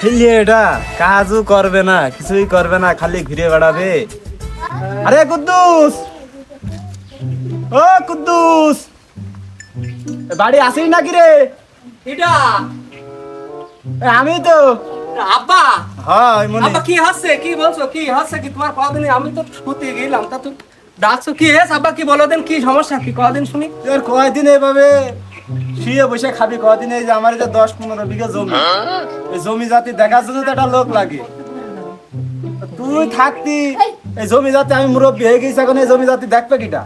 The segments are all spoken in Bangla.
ছেলে এটা কাজও করবে না কিছুই করবে না খালি ঘুরে বেড়াবে। আরে কুদ্দুস! ও কুদ্দুস! বাড়ি আসিস নাকি রে? এটা? আমি তো। আব্বা? হ্যাঁ মনে। আব্বা কি হচ্ছে? কি বলছো? কি হচ্ছে? কি তোমার কদিন আমি তো শুতে গেলাম তা তুমি ডাকছো। কি হেস আব্বা কি বলো দেন কি সমস্যা? কি কদিন শুনি? তোর কয়দিন এইভাবে শুয়ে বসে খাবি, কদিন এই যে আমার যে দশ পনেরো বিঘা জমি। এই জমি জাতি দেখার জন্য তো একটা লোক লাগে। তুই থাকতি, এই জমি জাতি আমি মুরব্বী হয়ে গেছি, এখন এই জমি জাতি দেখবে কিটা?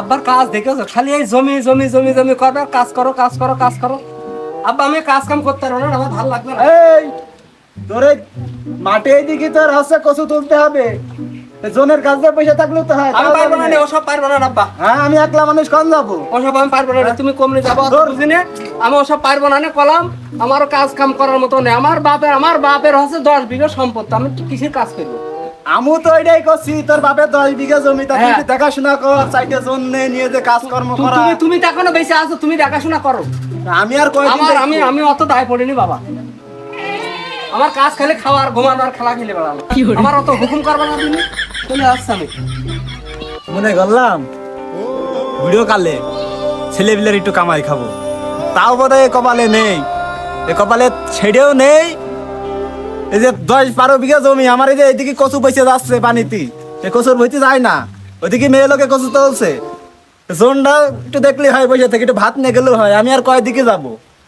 আব্বার কাজ দেখেছ? খালি এই জমি জমি জমি জমি করো কাজ করো কাজ করো কাজ করো। আব্বা, আমি কাজ কাম করতে পারব না, আমার ভালো লাগবে না। এই, তোর মাঠে এইদিকে তোর হচ্ছে কচু তুলতে হবে। জনের কাজে পয়সা থাকলেও তো হয় আমি পারব না না। ওসব পারব না আব্বা। হ্যাঁ আমি একলা মানুষ কম যাব। ওসব আমি পারব না তুমি কমলে যাব অত ধর। বুঝি নে। আমি ওসব পারব না কলাম। আমারও কাজ কাম করার মতো নেই। আমার বাপের আমার বাপের হচ্ছে দশ বিঘা সম্পত্তি আমি কিসের কাজ করব? আমু তো এটাই করছি তোর বাপের দশ বিঘা জমি তা হ্যাঁ। তুই দেখাশোনা কর চাইতে জন নে নিয়ে যে কাজকর্ম করা। তুমি তুমি তো এখনও বেঁচে আছো তুমি দেখাশোনা করো। আমি আর আমার আমি আমি অত দায় পড়িনি বাবা। আমার কাজ খেলে খাওয়ার ঘুমানো আর খেলা খেলে বেড়ানো আমার অত হুকুম করবে না তুমি? চলে আসছে আমি। মনে করলাম ভিডিও কালে ছেলে বিলের একটু কামাই খাব। তাও বোধ হয় কপালে নেই। এ কপালে ছেড়েও নেই। এই যে দশ বারো বিঘা জমি আমার এই যে এদিকে কচু পয়সা যাচ্ছে পানিতে। এই কচুর বইতে যায় না। ওইদিকে মেয়ে লোকে কচু তুলছে। জোনটা একটু দেখলে হয় বসে থেকে একটু ভাত নিয়ে গেলেও হয়। আমি আর কয় দিকে যাব?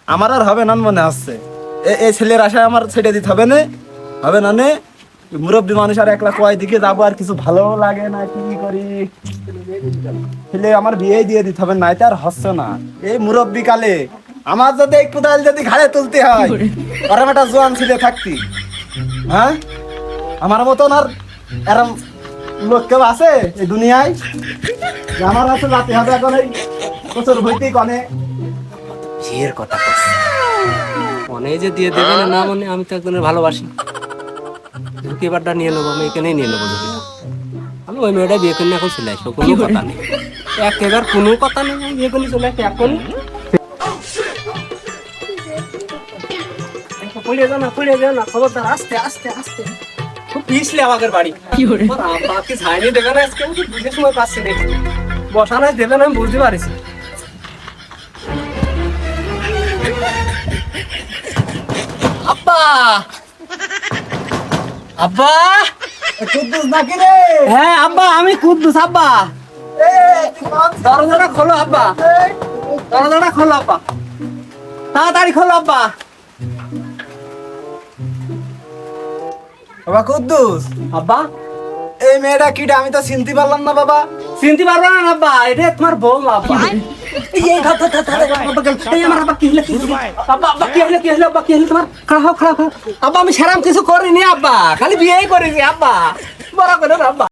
আমার আর হবে না মনে আসছে। এ- এই ছেলের আশায় আমার ছেড়ে দিতে হবে না। হবে না নে। মুরব্বী মানুষ আর একলা কয় দিকে যাব আর কিছু ভালো লাগে না কি করি? ছেলে আমার বিয়ে দিয়ে দিতে হবে না এটা আর হচ্ছে না। এই মুরব্বী কালে আমার যদি এই কোদাল যদি ঘাড়ে তুলতে হয় ওরম একটা জোয়ান ছেলে থাকতি। হ্যাঁ? আমার মতন আর এরম লোক কেউ আছে এই দুনিয়ায়? আমার হাতে রাতে হবে এখন এই বছর হইতেই কনে বিয়ের কথা মনে যে দিয়ে দেবে না না মনে আমি তো একজনের ভালোবাসি। ঝুঁকি এবারটা নিয়ে নেব? আমি এখানেই নিয়ে নেব ঝুঁকিটা আমি ওই মেয়েটা বিয়ে করে এখন চলে আসব কোনো কথা নেই। একেবারে কোনো কথা নেই বিয়ে করে চলে আসি এখন। যাও না পড়ে যাও না খবরদার আস্তে আস্তে আস্তে। খুব পিছলে আমাদের বাড়ি। দেবে না আজকে বুঝে সময় পাচ্ছি দেখি বসানো দেবে না আমি বুঝতে পারিছি। আব্বা! আব্বা! কুদ্দুস নাকি রে? হ্যাঁ আব্বা আমি কুদ্দুস আব্বা। দরজাটা খোলো আব্বা। দরজাটা খোলো আব্বা। তাড়াতাড়ি খোলো আব্বা। বাবা কুদ্দুস। আব্বা। এই মেয়েটা কিটা? আমি তো চিনতে পারলাম না বাবা। চিনতে পারবে না আব্বা। এটা তোমার বউ আব্বা। গেল। এই, আমার আব্বা কি হলো, কি হলো? আব্বা, আব্বা, কি হলো, কি হলো, আব্বা, কি হলো তোমার? খাড়া হও, খাড়া হও। আব্বা আমি সেরাম কিছু করিনি আব্বা খালি বিয়েই করেছি আব্বা বড় করে আব্বা